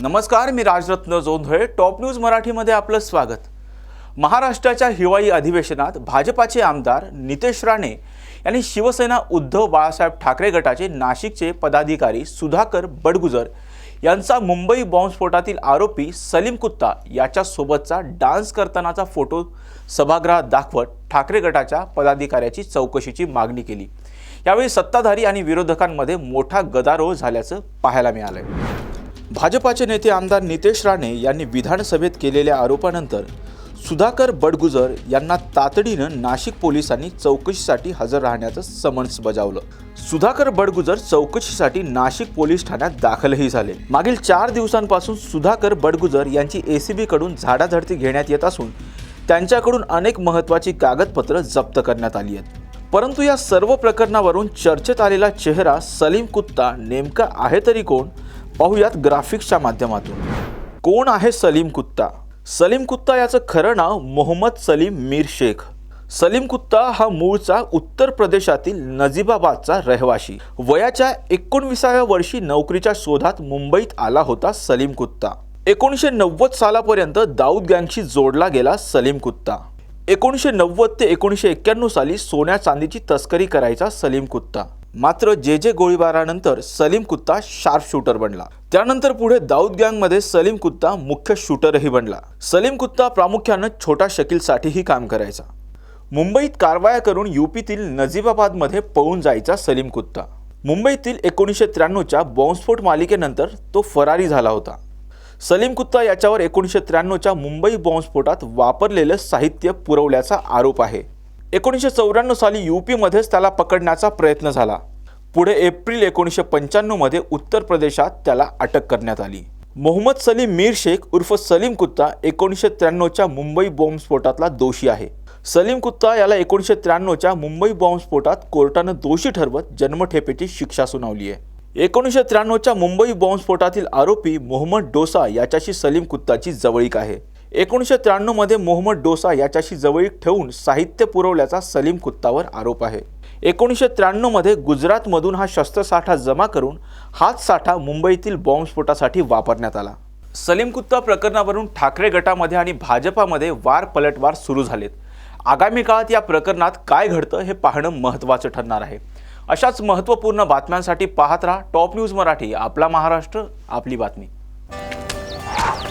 नमस्कार मी Rajratna Jondhale. Top news मराठीमध्ये आपलं स्वागत. महाराष्ट्राच्या हिवाळी अधिवेशनात भाजपाचे आमदार नितेश राणे यांनी शिवसेना उद्धव बाळासाहेब ठाकरे गटाचे नाशिकचे पदाधिकारी सुधाकर बडगुजर यांचा मुंबई बॉम्बस्फोटातील आरोपी सलीम कुत्ता याच्यासोबतचा डान्स करतानाचा फोटो सभागृहात दाखवत ठाकरे गटाच्या पदाधिकाऱ्याची चौकशीची मागणी केली. यावेळी सत्ताधारी आणि विरोधकांमध्ये मोठा गदारोळ झाल्याचं पाहायला मिळालं भाजपाचे नेते आमदार नितेश राणे यांनी विधानसभेत केलेल्या आरोपानंतर सुधाकर बडगुजर यांना तातडीनं नाशिक पोलिसांनी चौकशीसाठी हजर राहण्याचं समन्स बजावलं. सुधाकर बडगुजर चौकशीसाठी नाशिक पोलीस ठाण्यात दाखलही झाले. मागील चार दिवसांपासून सुधाकर बडगुजर यांची एसीबीकडून झाडाझडती घेण्यात येत असून त्यांच्याकडून अनेक महत्त्वाची कागदपत्रं जप्त करण्यात आली आहेत. परंतु या सर्व प्रकरणावरून चर्चेत आलेला चेहरा सलीम कुत्ता नेमका आहे तरी कोण? पाहूयात ग्राफिक्सच्या माध्यमातून. कोण आहे सलीम कुत्ता? सलीम कुत्ता याचं खरं नाव मोहम्मद सलीम मीर शेख. सलीम कुत्ता हा मूळचा उत्तर प्रदेशातील नजीबाबादचा रहिवाशी. वयाच्या एकोणविसाव्या वर्षी नोकरीच्या शोधात मुंबईत आला होता सलीम कुत्ता. एकोणीसशे नव्वद सालापर्यंत दाऊद गँगशी जोडला गेला सलीम कुत्ता. एकोणीसशे नव्वद ते एकोणीसशे एक्क्याण्णव साली सोन्या चांदीची तस्करी करायचा सलीम कुत्ता. मात्र जे जे गोळीबारानंतर सलीम कुत्ता शार्प शूटर बनला. त्यानंतर पुढे दाऊद गँगमध्ये सलीम कुत्ता मुख्य शूटरही बनला. सलीम कुत्ता प्रामुख्यानं छोटा शकीलसाठीही काम करायचा. मुंबईत कारवाया करून युपीतील नजीबाबादमध्ये पळून जायचा सलीम कुत्ता. मुंबईतील एकोणीसशे त्र्याण्णवच्या बॉम्बस्फोट मालिकेनंतर तो फरारी झाला होता. सलीम कुत्ता याच्यावर एकोणीसशे त्र्याण्णवच्या मुंबई बॉम्बस्फोटात वापरलेलं साहित्य पुरवल्याचा आरोप आहे. एकोणीसशे चौऱ्याण्णव साली यूपीमध्येच त्याला पकडण्याचा प्रयत्न झाला. पुढे एप्रिल एकोणीसशे पंच्याण्णवमध्ये उत्तर प्रदेशात त्याला अटक करण्यात आली. मोहम्मद सलीम मीर शेख उर्फ सलीम कुत्ता एकोणीसशे त्र्याण्णवच्या मुंबई बॉम्बस्फोटातला दोषी आहे. सलीम कुत्ता याला एकोणीसशे त्र्याण्णवच्या मुंबई बॉम्बस्फोटात कोर्टानं दोषी ठरवत जन्मठेपेची शिक्षा सुनावली आहे. एकोणीसशे त्र्याण्णवच्या मुंबई बॉम्बस्फोटातील आरोपी मोहम्मद डोसा याच्याशी सलीम कुत्ताची जवळीक आहे. एकोणीसशे त्र्याण्णवमध्ये मोहम्मद डोसा याच्याशी जवळीक ठेवून साहित्य पुरवल्याचा सलीम कुत्तावर आरोप आहे. एकोणीसशे त्र्याण्णवमध्ये गुजरातमधून हा शस्त्रसाठा जमा करून हाच साठा मुंबईतील बॉम्बस्फोटासाठी वापरण्यात आला. सलीम कुत्ता प्रकरणावरून ठाकरे गटामध्ये आणि भाजपामध्ये वार पलटवार सुरू झालेत. आगामी काळात या प्रकरणात काय घडतं हे पाहणं महत्त्वाचं ठरणार आहे. अशाच महत्त्वपूर्ण बातम्यांसाठी पाहत राहा टॉप न्यूज मराठी आपला महाराष्ट्र आपली बातमी.